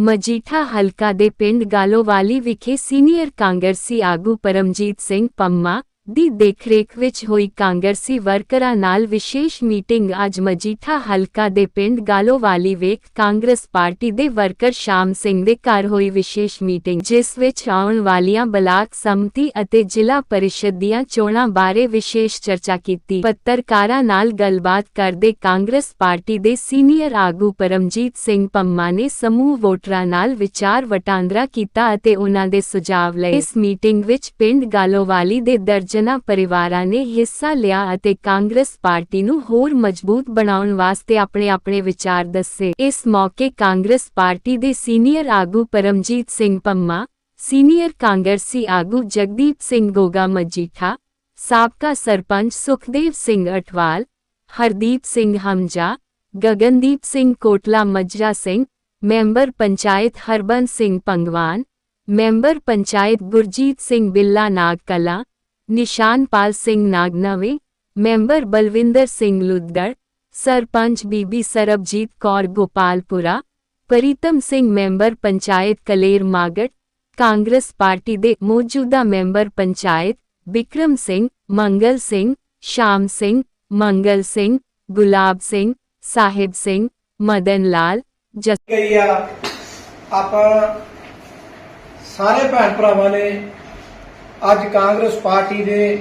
ਮਜੀਠਾ ਹਲਕਾ ਦੇ ਪਿੰਡ ਗਾਲੋਵਾਲੀ ਵਿਖੇ ਸੀਨੀਅਰ ਕਾਂਗਰਸੀ ਆਗੂ ਪਰਮਜੀਤ ਸਿੰਘ ਪੰਮਾ ਦੀ ਦੇਖਰੇਖ ਵਿੱਚ ਹੋਈ ਕਾਂਗਰਸੀ ਵਰਕਰਾਂ ਨਾਲ ਵਿਸ਼ੇਸ਼ ਮੀਟਿੰਗ ਅੱਜ ਮਜੀਠਾ ਹਲਕਾ ਦੇ ਪਿੰਡ ਗਾਲੋਵਾਲੀ ਵੇਖ ਕਾਂਗਰਸ ਪਾਰਟੀ ਦੇ ਵਰਕਰ ਸ਼ਾਮ ਸਿੰਘ ਦੇ ਘਰ ਹੋਈ ਵਿਸ਼ੇਸ਼ ਮੀਟਿੰਗ, ਜਿਸ ਵਿੱਚ ਆਉਣ ਵਾਲੀਆਂ ਬਲਾਕ ਸੰਮਤੀ ਅਤੇ ਜ਼ਿਲ੍ਹਾ ਪਰਿਸ਼ਦ ਦੀਆਂ ਚੋਣਾਂ ਬਾਰੇ ਵਿਸ਼ੇਸ਼ ਚਰਚਾ ਕੀਤੀ। ਪੱਤਰਕਾਰਾਂ ਨਾਲ ਗੱਲਬਾਤ ਕਰਦੇ ਕਾਂਗਰਸ ਪਾਰਟੀ ਦੇ ਸੀਨੀਅਰ ਆਗੂ ਪਰਮਜੀਤ ਸਿੰਘ ਪੰਮਾ ਨੇ ਸਮੂਹ ਵੋਟਰਾਂ ਨਾਲ ਵਿਚਾਰ ਵਟਾਂਦਰਾ ਕੀਤਾ ਅਤੇ ਉਹਨਾਂ ਦੇ ਸੁਝਾਅ ਲਏ। ਇਸ ਮੀਟਿੰਗ ਵਿੱਚ ਪਿੰਡ ਗਾਲੋਵਾਲੀ ਦੇ ਦਰਜਨਾਂ ਪਰਿਵਾਰਾਂ ਨੇ ਹਿੱਸਾ ਲਿਆ ਅਤੇ ਕਾਂਗਰਸ ਪਾਰਟੀ ਨੂੰ ਹੋਰ ਮਜ਼ਬੂਤ ਬਣਾਉਣ ਵਾਸਤੇ ਆਪਣੇ ਆਪਣੇ ਵਿਚਾਰ ਦੱਸੇ। ਇਸ ਮੌਕੇ ਕਾਂਗਰਸ ਪਾਰਟੀ ਦੇ ਸੀਨੀਅਰ ਆਗੂ ਪਰਮਜੀਤ ਸਿੰਘ ਪੰਮਾ, ਸੀਨੀਅਰ ਕਾਂਗਰਸੀ ਆਗੂ ਜਗਦੀਪ ਸਿੰਘ ਗੋਗਾ ਮਜੀਠਾ, ਸਾਬਕਾ sarpanch Sukhdev Singh Atwal, Hardeep Singh Hamja, Gagandeep Singh Kotla Majra Singh, member panchayat Harbans Singh Pangwan, member panchayat Gurjeet Singh Billa Nag Kala Nishanpal Singh Naganve member Balwinder Singh Luddar, sarpanch ਬੀਬੀ Sarabjit Kaur Gopalpura, Pritam Singh member panchayat Kaler Magat, Congress party ਦੇ ਮੌਜੂਦਾ member panchayat Vikram Singh, Mangal Singh, Sham Singh, Mangal Singh, Gulab Singh, Sahib Singh, Madan Lal, ਜਸ ਗਈ ਆਪਾਂ ਸਾਰੇ ਭੈਣ ਭਰਾਵਾਂ ਨੇ ਅੱਜ Congress party ਦੇ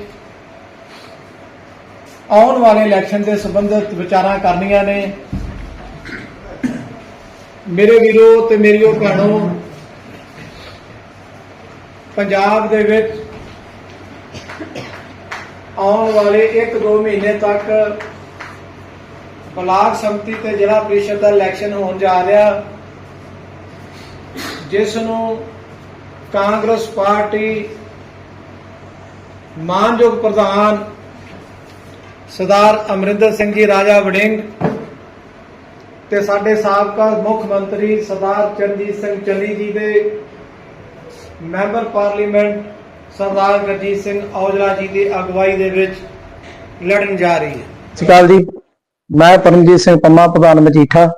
ਆਉਣ ਵਾਲੇ ਇਲੈਕਸ਼ਨ ਦੇ ਸੰਬੰਧਿਤ ਵਿਚਾਰਾਂ ਕਰਨੀਆਂ ਨੇ। ਮੇਰੇ ਵੀਰੋ ਤੇ ਮੇਰੀਓ ਭੈਣੋ, ਪੰਜਾਬ ਦੇ ਵਿੱਚ ਆਉਣ ਵਾਲੇ 1-2 ਮਹੀਨੇ ਤੱਕ ਬਲਾਕ ਸੰਮਤੀ ਤੇ ਜ਼ਿਲ੍ਹਾ ਪ੍ਰੀਸ਼ਦ ਦਾ ਇਲੈਕਸ਼ਨ ਹੋਣ ਜਾ ਰਿਹਾ, ਜਿਸ ਨੂੰ ਕਾਂਗਰਸ ਪਾਰਟੀ ਮਾਨਯੋਗ ਪ੍ਰਧਾਨ ਸਰਦਾਰ ਅਮਰਿੰਦਰ ਸਿੰਘ ਜੀ ਰਾਜਾ ਵੜਿੰਗ ਤੇ ਸਾਡੇ ਸਾਬਕਾ ਮੁੱਖ ਮੰਤਰੀ ਸਰਦਾਰ ਚਰਨਜੀਤ ਸਿੰਘ ਚੰਨੀ ਜੀ ਦੇ ਮੈਂਬਰ ਪਾਰਲੀਮੈਂਟ ਸਰਦਾਰ ਗੁਰਜੀਤ ਸਿੰਘ ਔਜਲਾ ਜੀ ਦੀ ਅਗਵਾਈ ਦੇ ਵਿੱਚ ਲੜਨ ਜਾ ਰਹੀ ਹੈ। ਸਤਿ ਸ਼੍ਰੀ ਅਕਾਲ ਜੀ। ਮੈਂ ਪਰਮਜੀਤ ਸਿੰਘ ਪੰਮਾ ਪ੍ਰਧਾਨ ਮਜੀਠਾ।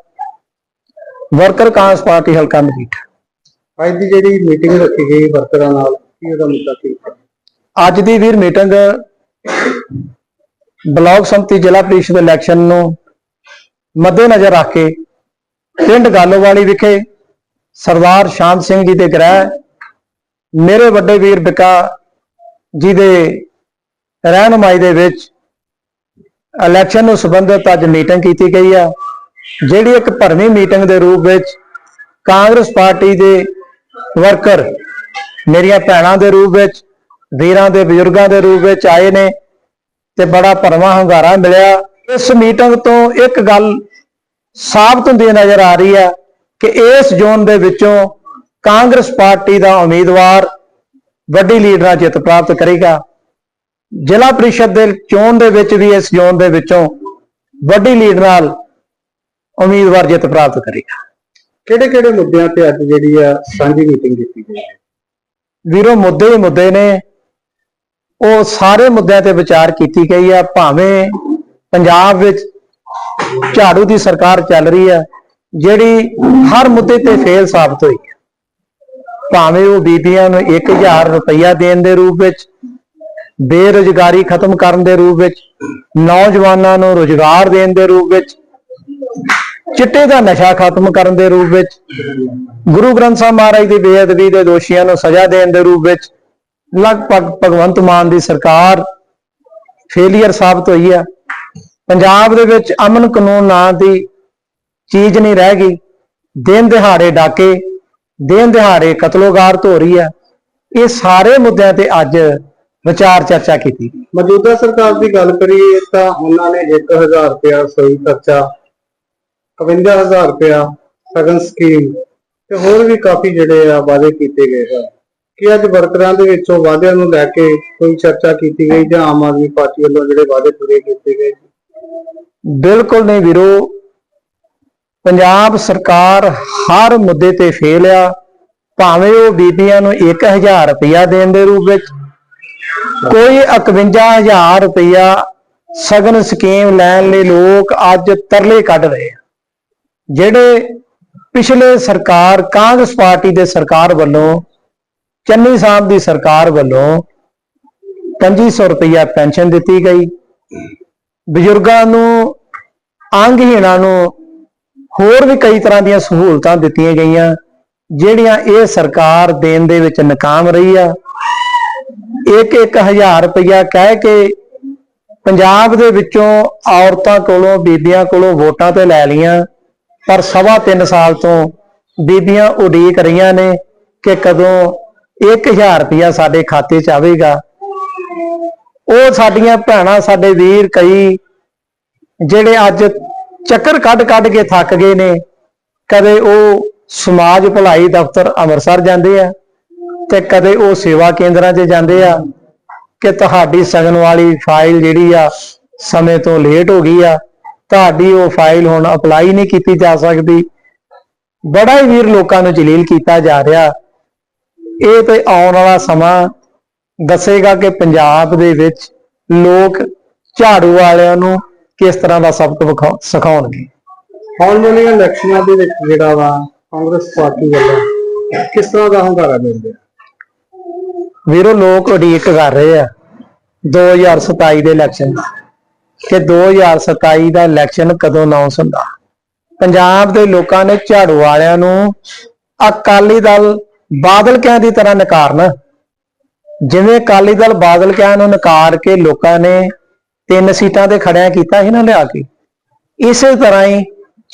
ਵਰਕਰ ਕਾਂਗਰਸ ਪਾਰਟੀ ਹਲਕਾ ਮਜੀਠਾ। ਅੱਜ ਦੀ ਜਿਹੜੀ ਮੀਟਿੰਗ ਰੱਖੀ ਗਈ ਵਰਕਰਾਂ ਨਾਲ ਕੀ ਉਹਦਾ ਮੁੱਦਾ ਕੀ? ਹੈ? ਅੱਜ ਦੀ ਵੀਰ ਮੀਟਿੰਗ ਬਲਾਕ ਸੰਮਤੀ ਜ਼ਿਲ੍ਹਾ ਪ੍ਰੀਸ਼ਦ ਇਲੈਕਸ਼ਨ ਨੂੰ ਮੱਦੇਨਜ਼ਰ ਰੱਖ ਕੇ ਪਿੰਡ ਗਾਲੋਵਾਲੀ ਵਿਖੇ ਸਰਦਾਰ ਸ਼ਾਂਤ ਸਿੰਘ ਜੀ ਦੇ ਗ੍ਰਹਿ, ਮੇਰੇ ਵੱਡੇ ਵੀਰ ਬਿਕਾ ਜੀ ਦੇ ਰਹਿਨੁਮਾਈ ਦੇ ਵਿੱਚ ਇਲੈਕਸ਼ਨ ਨੂੰ ਸੰਬੰਧਿਤ ਅੱਜ ਮੀਟਿੰਗ ਕੀਤੀ ਗਈ ਆ, ਜਿਹੜੀ ਇੱਕ ਭਰਵੀਂ ਮੀਟਿੰਗ ਦੇ ਰੂਪ ਵਿੱਚ ਕਾਂਗਰਸ ਪਾਰਟੀ ਦੇ ਵਰਕਰ, ਮੇਰੀਆਂ ਭੈਣਾਂ ਦੇ ਰੂਪ ਵਿੱਚ ਵੀਰਾਂ ਦੇ ਬਜ਼ੁਰਗਾਂ ਦੇ ਰੂਪ ਵਿੱਚ ਆਏ ਨੇ ਤੇ ਬੜਾ ਭਰਵਾਂ ਹੰਗਾਰਾ ਮਿਲਿਆ। ਇਸ ਮੀਟਿੰਗ ਤੋਂ ਇੱਕ ਗੱਲ ਸਾਬਤ ਹੁੰਦੀ ਨਜ਼ਰ ਆ ਰਹੀ ਹੈ ਕਿ ਇਸ ਜ਼ੋਨ ਦੇ ਵਿੱਚੋਂ ਕਾਂਗਰਸ ਪਾਰਟੀ ਦਾ ਉਮੀਦਵਾਰ ਵੱਡੀ ਲੀਡ ਨਾਲ ਜਿੱਤ ਪ੍ਰਾਪਤ ਕਰੇਗਾ। ਜ਼ਿਲ੍ਹਾ ਪ੍ਰੀਸ਼ਦ ਦੇ ਚੋਣ ਦੇ ਵਿੱਚ ਵੀ ਇਸ ਜ਼ੋਨ ਦੇ ਵਿੱਚੋਂ ਵੱਡੀ ਲੀਡ ਨਾਲ ਉਮੀਦਵਾਰ ਜਿੱਤ ਪ੍ਰਾਪਤ ਕਰੇਗਾ। ਕਿਹੜੇ ਕਿਹੜੇ ਮੁੱਦਿਆਂ ਤੇ ਅੱਜ ਜਿਹੜੀ ਆ ਸਾਂਝੀ ਮੀਟਿੰਗ ਕੀਤੀ ਗਈ ਹੈ? ਵੀਰੋ ਮੁੱਦੇ ਹੀ ਮੁੱਦੇ ਨੇ। ਉਹ ਸਾਰੇ ਮੁੱਦਿਆਂ ਤੇ ਵਿਚਾਰ ਕੀਤੀ ਗਈ ਹੈ ਭਾਵੇਂ ਪੰਜਾਬ ਵਿੱਚ ਝਾੜੂ ਦੀ ਸਰਕਾਰ ਚੱਲ ਰਹੀ ਹੈ ਜਿਹੜੀ ਹਰ ਮੁੱਦੇ ਤੇ ਫੇਲ ਸਾਬਤ ਹੋਈ ਹੈ ਭਾਵੇਂ ਉਹ ਬੀਬੀਆਂ ਨੂੰ 1000 ਰੁਪਇਆ ਦੇਣ ਦੇ ਰੂਪ ਵਿੱਚ, ਬੇਰੁਜ਼ਗਾਰੀ ਖਤਮ ਕਰਨ ਦੇ ਰੂਪ ਵਿੱਚ, ਨੌਜਵਾਨਾਂ ਨੂੰ ਰੁਜ਼ਗਾਰ ਦੇਣ ਦੇ ਰੂਪ ਵਿੱਚ, ਚਿੱਟੇ ਦਾ ਨਸ਼ਾ ਖਤਮ ਕਰਨ ਦੇ ਰੂਪ ਵਿੱਚ, ਗੁਰੂ ਗ੍ਰੰਥ ਸਾਹਿਬ ਮਹਾਰਾਜ ਦੀ ਬੇਅਦਬੀ ਦੇ ਦੋਸ਼ੀਆਂ ਨੂੰ ਸਜ਼ਾ ਦੇਣ ਦੇ ਰੂਪ ਵਿੱਚ ਲਗਭਗ ਭਗਵੰਤ ਮਾਨ ਦੀ ਸਰਕਾਰ ਫੇਲੀਅਰ ਸਾਬਤ ਹੋਈ ਹੈ ਪੰਜਾਬ ਦੇ ਵਿੱਚ ਅਮਨ ਕਾਨੂੰਨ ਨਾਂ ਦੀ ਚੀਜ਼ ਨਹੀਂ ਰਹਿ ਗਈ। ਦਿਨ ਦਿਹਾੜੇ ਡਾਕੇ, ਦਿਨ ਦਿਹਾੜੇ ਕਤਲੋਗਾਰਤ ਹੋ ਰਹੀ ਆ। ਇਹ ਸਾਰੇ ਮੁੱਦਿਆਂ ਤੇ ਅੱਜ ਵਿਚਾਰ ਚਰਚਾ ਕੀਤੀ ਗਈ। ਮੌਜੂਦਾ ਸਰਕਾਰ ਦੀ ਗੱਲ ਕਰੀਏ ਤਾਂ ਉਹਨਾਂ ਨੇ 1000 ਰੁਪਇਆ ਸਹੀ ਖਰਚਾ 51000 ਰੁਪਇਆ ਸਗਨ ਸਕੀਮ ਤੇ ਹੋਰ ਵੀ ਕਾਫੀ ਜਿਹੜੇ ਆ ਵਾਅਦੇ ਕੀਤੇ ਗਏ ਹਨ। ਕਿ ਅੱਜ ਵਰਕਰਾਂ ਦੇ ਵਿੱਚੋਂ ਵਾਅਦਿਆਂ ਨੂੰ ਲੈ ਕੇ ਕੋਈ ਚਰਚਾ ਕੀਤੀ ਗਈ ਜਾਂ ਆਮ ਆਦਮੀ ਪਾਰਟੀ ਵੱਲੋਂ ਜਿਹੜੇ ਵਾਅਦੇ ਪੂਰੇ ਕੀਤੇ ਗਏ? ਬਿਲਕੁਲ ਨਹੀਂ ਵੀਰੋ। ਪੰਜਾਬ ਸਰਕਾਰ ਹਰ ਮੁੱਦੇ ਤੇ ਫੇਲ ਆ। ਭਾਵੇਂ ਉਹ ਬੀਬੀਆਂ ਨੂੰ 1000 ਰੁਪਇਆ ਦੇਣ ਦੇ ਰੂਪ ਵਿੱਚ, ਕੋਈ 51000 ਰੁਪਇਆ ਸਗਨ ਸਕੀਮ ਲੈਣ ਲਈ ਲੋਕ ਅੱਜ ਤਰਲੇ ਕੱਢ ਰਹੇ ਜਿਹੜੇ ਪਿਛਲੇ ਸਰਕਾਰ, ਕਾਂਗਰਸ ਪਾਰਟੀ ਦੇ ਸਰਕਾਰ ਵੱਲੋਂ ਚੰਨੀ ਸਾਹਿਬ ਦੀ ਸਰਕਾਰ ਵੱਲੋਂ 2500 ਰੁਪਇਆ ਪੈਨਸ਼ਨ ਦਿੱਤੀ ਗਈ। ਬਜ਼ੁਰਗਾਂ ਨੂੰ ਅੰਗਹੀਣਾਂ ਨੂੰ ਹੋਰ ਵੀ ਕਈ ਤਰ੍ਹਾਂ ਦੀਆਂ ਸਹੂਲਤਾਂ ਦਿੱਤੀਆਂ ਗਈਆਂ, ਜਿਹੜੀਆਂ ਇਹ ਸਰਕਾਰ ਦੇਣ ਦੇ ਵਿੱਚ ਨਾਕਾਮ ਰਹੀ ਆ। ਇੱਕ ਇੱਕ ਹਜ਼ਾਰ ਰੁਪਇਆ ਕਹਿ ਕੇ ਪੰਜਾਬ ਦੇ ਵਿੱਚੋਂ ਔਰਤਾਂ ਕੋਲੋਂ, ਬੀਬੀਆਂ ਕੋਲੋਂ ਵੋਟਾਂ ਤੇ ਲੈ ਲਈਆਂ, ਪਰ ਸਵਾ ਤਿੰਨ ਸਾਲ ਤੋਂ ਬੀਬੀਆਂ ਉਡੀਕ ਰਹੀਆਂ ਨੇ ਕਿ ਕਦੋਂ 1000 ਰੁਪਇਆ ਸਾਡੇ ਖਾਤੇ 'ਚ ਆਵੇਗਾ। ਉਹ ਸਾਡੀਆਂ ਭੈਣਾਂ, ਸਾਡੇ ਵੀਰ ਕਈ, ਜਿਹੜੇ ਅੱਜ ਚੱਕਰ ਕੱਢ ਕੱਢ ਕੇ ਥੱਕ ਗਏ ਨੇ। ਕਦੇ ਉਹ ਸਮਾਜ ਭਲਾਈ ਦਫ਼ਤਰ ਅੰਮ੍ਰਿਤਸਰ ਜਾਂਦੇ ਆ ਤੇ ਕਦੇ ਉਹ ਸੇਵਾ ਕੇਂਦਰਾਂ 'ਚ ਜਾਂਦੇ ਆ ਕਿ ਤੁਹਾਡੀ ਸਗਨ ਵਾਲੀ ਫਾਈਲ ਜਿਹੜੀ ਆ ਸਮੇਂ ਤੋਂ ਲੇਟ ਹੋ ਗਈ ਆ, ਤੁਹਾਡੀ ਉਹ ਫਾਈਲ ਹੁਣ ਅਪਲਾਈ ਨਹੀਂ ਕੀਤੀ ਜਾ ਸਕਦੀ। ਬੜਾ ਹੀ ਵੀਰ ਲੋਕਾਂ ਨੂੰ ਜਲੀਲ ਕੀਤਾ ਜਾ ਰਿਹਾ। ਇਹ ਤੇ ਆਉਣ ਵਾਲਾ ਸਮਾਂ ਦੱਸੇਗਾ ਕਿ ਪੰਜਾਬ ਦੇ ਵਿੱਚ ਲੋਕ ਝਾੜੂ ਵਾਲਿਆਂ ਨੂੰ ਕਿਸ ਤਰ੍ਹਾਂ ਦਾ ਸਬਕ ਸਿਖਾਉਣਗੇ। ਆਉਣ ਵਾਲੀਆਂ ਇਲੈਕਸ਼ਨਾਂ ਦੇ ਵਿੱਚ ਜਿਹੜਾ ਵਾ ਕਾਂਗਰਸ ਪਾਰਟੀ ਵੱਲੋਂ ਕਿਸ ਤਰ੍ਹਾਂ ਦਾ ਹੰਗਾਰਾ ਮਿਲ ਰਿਹਾ? ਵੀਰੋ ਲੋਕ ਉਡੀਕ ਕਰ ਰਹੇ ਆ। 2027 ਦੇ ਇਲੈਕਸ਼ਨ ਕਿ 2027 ਦਾ ਇਲੈਕਸ਼ਨ ਕਦੋਂ ਅਨਾਉਂਸ ਹੁੰਦਾ? ਪੰਜਾਬ ਦੇ ਲੋਕਾਂ ਨੇ ਝਾੜੂ ਵਾਲਿਆਂ ਨੂੰ ਅਕਾਲੀ ਦਲ ਬਾਦਲ ਕਿਆਂ ਦੀ ਤਰ੍ਹਾਂ ਨਕਾਰਨਾ? ਜਿਵੇਂ ਅਕਾਲੀ ਦਲ ਬਾਦਲ ਕਿਆਂ ਨੂੰ ਨਕਾਰ ਕੇ ਲੋਕਾਂ ਨੇ ਤਿੰਨ ਸੀਟਾਂ ਤੇ ਖੜਿਆ ਕੀਤਾ ਸੀ ਨਾ ਲਿਆ ਕੇ ਇਸੇ ਤਰ੍ਹਾਂ ਹੀ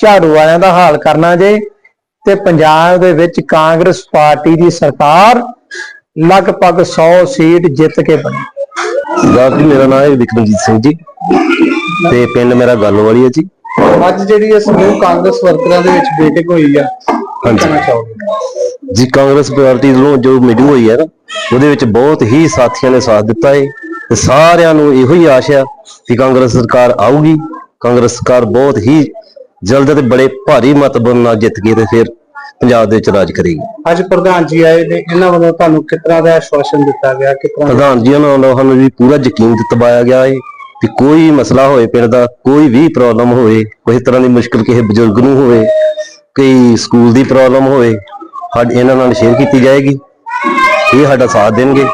ਝਾੜੂ ਵਾਲਿਆਂ ਦਾ ਹਾਲ ਕਰਨਾ ਜੇ ਤੇ ਪੰਜਾਬ ਦੇ ਵਿੱਚ ਕਾਂਗਰਸ ਪਾਰਟੀ ਦੀ ਸਰਕਾਰ ਲਗਭਗ 100 ਸੀਟ ਜਿੱਤ ਕੇ ਬਣੀ। ਜੀ ਮੇਰਾ ਨਾਮ ਹੈ ਵਿਕਰਮਜੀਤ ਸਿੰਘ ਜੀ ਤੇ ਪਿੰਡ ਮੇਰਾ ਗੱਲਵਾਲੀ ਹੈ ਜੀ। ਅੱਜ ਜਿਹੜੀ ਇਹ ਸਮੂਹ ਕਾਂਗਰਸ ਵਰਕਰਾਂ ਦੇ ਵਿੱਚ ਮੀਟਿੰਗ ਹੋਈ ਆ ਹਾਂਜੀ। ਜੀ ਕਾਂਗਰਸ ਪਾਰਟੀ ਵੱਲੋਂ ਜੋ ਮੀਟਿੰਗ ਹੋਈ ਹੈ ਨਾ ਉਹਦੇ ਵਿੱਚ ਬਹੁਤ ਹੀ ਸਾਥੀਆਂ ਨੇ ਸਾਥ ਦਿੱਤਾ ਹੈ ਤੇ ਸਾਰਿਆਂ ਨੂੰ ਇਹੋ ਹੀ ਆਸ ਕਿ ਕਾਂਗਰਸ ਸਰਕਾਰ ਆਊਗੀ। ਕਾਂਗਰਸ ਸਰਕਾਰ ਬਹੁਤ ਹੀ ਜਲਦ ਤੇ ਬੜੇ ਭਾਰੀ ਮਤਬਲ ਨਾਲ ਜਿੱਤ ਕੇ ਤੇ ਫਿਰ ਪੰਜਾਬ ਦੇ ਵਿੱਚ ਰਾਜ ਕਰੇਗੀ। ਅੱਜ ਪ੍ਰਧਾਨ ਜੀ ਆਏ ਨੇ ਇਹਨਾਂ ਵੱਲੋਂ ਤੁਹਾਨੂੰ ਤਰ੍ਹਾਂ ਦਾ ਆਸ਼ਵਾਸਨ ਦਿੱਤਾ ਗਿਆ ਤਰ੍ਹਾਂ ਪ੍ਰਧਾਨ ਜੀ ਉਹਨਾਂ ਵੱਲੋਂ ਸਾਨੂੰ ਵੀ ਪੂਰਾ ਯਕੀਨ ਦਿਵਾਇਆ ਗਿਆ ਹੈ ਕਿ ਕੋਈ ਮਸਲਾ ਹੋਏ ਪਿੰਡ ਦਾ ਕੋਈ ਵੀ ਪ੍ਰੋਬਲਮ ਹੋਵੇ ਕੋਈ ਤਰ੍ਹਾਂ ਦੀ ਮੁਸ਼ਕਲ ਕਿਸੇ ਬਜ਼ੁਰਗ ਨੂੰ ਹੋਵੇ ਕੋਈ ਸਕੂਲ ਦੀ ਪ੍ਰੋਬਲਮ ਹੋਵੇ ਸਾਡੇ ਇਹਨਾਂ ਨਾਲ ਸ਼ੇਅਰ ਕੀਤੀ ਜਾਏਗੀ। ਇਹ ਸਾਡਾ ਸਾਥ ਦੇਣਗੇ।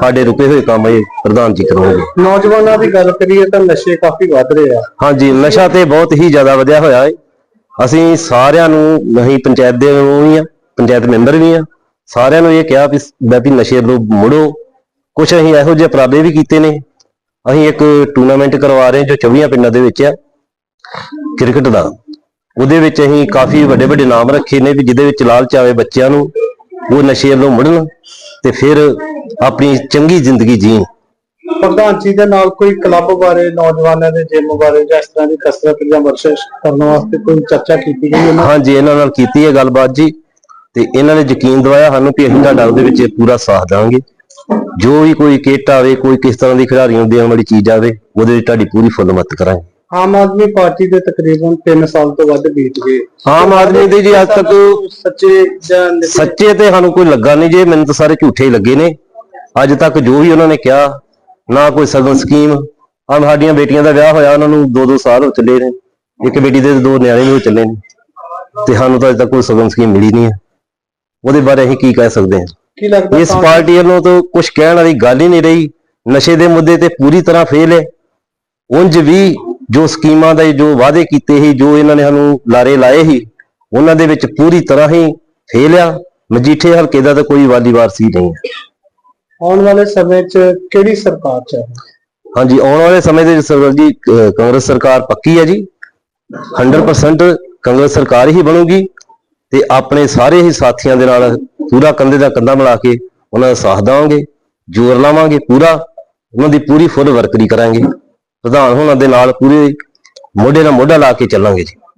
ਸਾਡੇ ਰੁਕੇ ਹੋਏ ਕੰਮ ਇਹ ਪ੍ਰਧਾਨ ਜੀ ਕਰਨਗੇ। ਨੌਜਵਾਨਾਂ ਦੀ ਗੱਲ ਕਰੀਏ ਤਾਂ ਨਸ਼ੇ ਕਾਫੀ ਵੱਧ ਰਹੇ ਆ। ਹਾਂਜੀ ਨਸ਼ਾ ਤੇ ਬਹੁਤ ਹੀ ਜ਼ਿਆਦਾ ਵਧਿਆ ਹੋਇਆ ਹੈ। ਅਸੀਂ ਸਾਰਿਆਂ ਨੂੰ ਅਸੀਂ ਪੰਚਾਇਤ ਦੇ ਨੂੰ ਵੀ ਆ ਪੰਚਾਇਤ ਮੈਂਬਰ ਵੀ ਆ ਸਾਰਿਆਂ ਨੂੰ ਇਹ ਕਿਹਾ ਵੀ ਵੀ ਨਸ਼ੇ ਨੂੰ ਮੁੜੋ। ਕੁਝ ਅਸੀਂ ਇਹੋ ਜਿਹੇ ਉਪਰਾਲੇ ਵੀ ਕੀਤੇ ਨੇ। ਅਸੀਂ ਇੱਕ ਟੂਰਨਾਮੈਂਟ ਕਰਵਾ ਰਹੇ ਜੋ 24 ਪਿੰਡਾਂ ਦੇ ਵਿੱਚ ਆ ਕ੍ਰਿਕਟ ਦਾ। ਉਹਦੇ ਵਿੱਚ ਅਸੀਂ ਕਾਫੀ ਵੱਡੇ ਵੱਡੇ ਨਾਮ ਰੱਖੇ ਨੇ ਵੀ ਜਿਹਦੇ ਵਿੱਚ ਲਾਲਚ ਆਵੇ ਬੱਚਿਆਂ ਨੂੰ ਉਹ ਨਸ਼ੇ ਵੱਲੋਂ ਮੁੜਨ ਤੇ ਫਿਰ ਆਪਣੀ ਚੰਗੀ ਜ਼ਿੰਦਗੀ ਜੀਣ। ਪ੍ਰਧਾਨ ਜੀ ਦੇ ਨਾਲ ਕੋਈ ਕਲੱਬ ਬਾਰੇ ਨੌਜਵਾਨਾਂ ਦੇ ਜਿਮ ਬਾਰੇ ਜਾਂ ਇਸ ਤਰ੍ਹਾਂ ਦੀ ਕਸਰਤ ਜਾਂ ਵਰਸ਼ਿਸ਼ ਕਰਨ ਵਾਸਤੇ ਕੋਈ ਚਰਚਾ ਕੀਤੀ ਗਈ ਉਹਨਾਂ ਹਾਂਜੀ ਇਹਨਾਂ ਨਾਲ ਕੀਤੀ ਹੈ ਗੱਲਬਾਤ ਜੀ ਤੇ ਇਹਨਾਂ ਨੇ ਯਕੀਨ ਦਿਵਾਇਆ ਸਾਨੂੰ ਕਿ ਅਸੀਂ ਤੁਹਾਡਾ ਉਹਦੇ ਵਿੱਚ ਪੂਰਾ ਸਾਥ ਦਾਂਗੇ ਜੋ ਵੀ ਕੋਈ ਕਿੱਟ ਆਵੇ ਕੋਈ ਕਿਸ ਤਰ੍ਹਾਂ ਦੀ ਖਿਡਾਰੀਆਂ ਦੇਣ ਵਾਲੀ ਚੀਜ਼ ਆਵੇ ਉਹਦੇ ਵਿੱਚ ਤੁਹਾਡੀ ਪੂਰੀ ਫੁੱਲ ਮਦਦ ਕਰਾਂਗੇ। ਆਮ ਆਦਮੀ ਪਾਰਟੀ ਦੇ ਤਕਰੀਬਨ 3 ਸਾਲ ਤੋਂ ਵੱਧ ਬੀਤ ਗਏ। ਆਮ ਆਦਮੀ ਦੇ ਜੀ ਅੱਜ ਤੱਕ ਸੱਚੇ ਜਾਂ ਸੱਚੇ ਤੇ ਸਾਨੂੰ ਕੋਈ ਲੱਗਾ ਨਹੀਂ ਜੇ ਮੈਨੂੰ ਤਾਂ ਸਾਰੇ ਝੂਠੇ ਹੀ ਲੱਗੇ ਨੇ। ਅੱਜ ਤੱਕ ਜੋ ਵੀ ਉਹਨਾਂ ਨੇ ਕਿਹਾ ਨਾ ਕੋਈ ਸਗਨ ਸਕੀਮ ਆ ਸਾਡੀਆਂ ਬੇਟੀਆਂ ਦਾ ਵਿਆਹ ਹੋਇਆ ਉਹਨਾਂ ਨੂੰ 2-2 ਸਾਲ ਹੋ ਚੱਲੇ ਨੇ। ਇੱਕ ਬੇਟੀ ਦੇ ਦੋ ਨਿਆਣੇ ਵੀ ਹੋ ਚੱਲੇ ਨੇ। ਤੇ ਸਾਨੂੰ ਤਾਂ ਅਜੇ ਤੱਕ ਕੋਈ ਸਗਨ ਸਕੀਮ ਮਿਲੀ ਨਹੀਂ ਹੈ। ਉਹਦੇ ਬਾਰੇ ਅਸੀਂ ਕੀ ਕਹਿ ਸਕਦੇ ਹਾਂ? ਕੀ ਲੱਗਦਾ ਇਸ ਪਾਰਟੀ ਵੱਲੋਂ ਤਾਂ ਕੁਝ ਕਹਿਣ ਵਾਲੀ ਗੱਲ ਹੀ ਨਹੀਂ ਰਹੀ। ਨਸ਼ੇ ਦੇ ਮੁੱਦੇ ਤੇ ਪੂਰੀ ਤਰ੍ਹਾਂ ਫੇਲ ਹੈ। ਉਂਝ ਵੀ ਜੋ ਸਕੀਮਾਂ ਦੇ ਜੋ ਵਾਅਦੇ ਕੀਤੇ ਸੀ ਜੋ ਇਹਨਾਂ ਨੇ ਸਾਨੂੰ ਲਾਰੇ ਲਾਏ ਸੀ ਉਹਨਾਂ ਦੇ ਵਿੱਚ ਪੂਰੀ ਤਰ੍ਹਾਂ ਹੀ ਫੇਲ ਆ। ਮਜੀਠੇ ਹਲਕੇ ਦਾ ਤਾਂ ਕੋਈ ਵਾਲੀ ਵਾਰਸੀ ਨਹੀਂ। ਹੈ ਆਉਣ ਵਾਲੇ ਸਮੇਂ 'ਚ ਕਿਹੜੀ ਸਰਕਾਰ ਚਾਹੀਦੀ ਹਾਂਜੀ ਆਉਣ ਵਾਲੇ ਸਮੇਂ ਦੇ ਵਿੱਚ ਸਰਦਾਰ ਜੀ ਅਹ ਕਾਂਗਰਸ ਸਰਕਾਰ ਪੱਕੀ ਹੈ ਜੀ। 100% ਕਾਂਗਰਸ ਸਰਕਾਰ ਹੀ ਬਣੂਗੀ ਤੇ ਆਪਣੇ ਸਾਰੇ ਹੀ ਸਾਥੀਆਂ ਦੇ ਨਾਲ ਪੂਰਾ ਕੰਧੇ ਦਾ ਕੰਧਾ ਮਿਲਾ ਕੇ ਉਹਨਾਂ ਦਾ ਸਾਥ ਦੇਵਾਂਗੇ ਜ਼ੋਰ ਲਾਵਾਂਗੇ ਪੂਰਾ। ਉਹਨਾਂ ਦੀ ਪੂਰੀ ਫੁੱਲ ਵਰਕਰੀ ਕਰਾਂਗੇ। ਪ੍ਰਧਾਨ ਹੋਣਾ ਦੇ ਨਾਲ ਪੂਰੇ ਮੋਢੇ ਨਾਲ ਮੋਢਾ ਲਾ ਕੇ ਚੱਲਾਂਗੇ ਜੀ।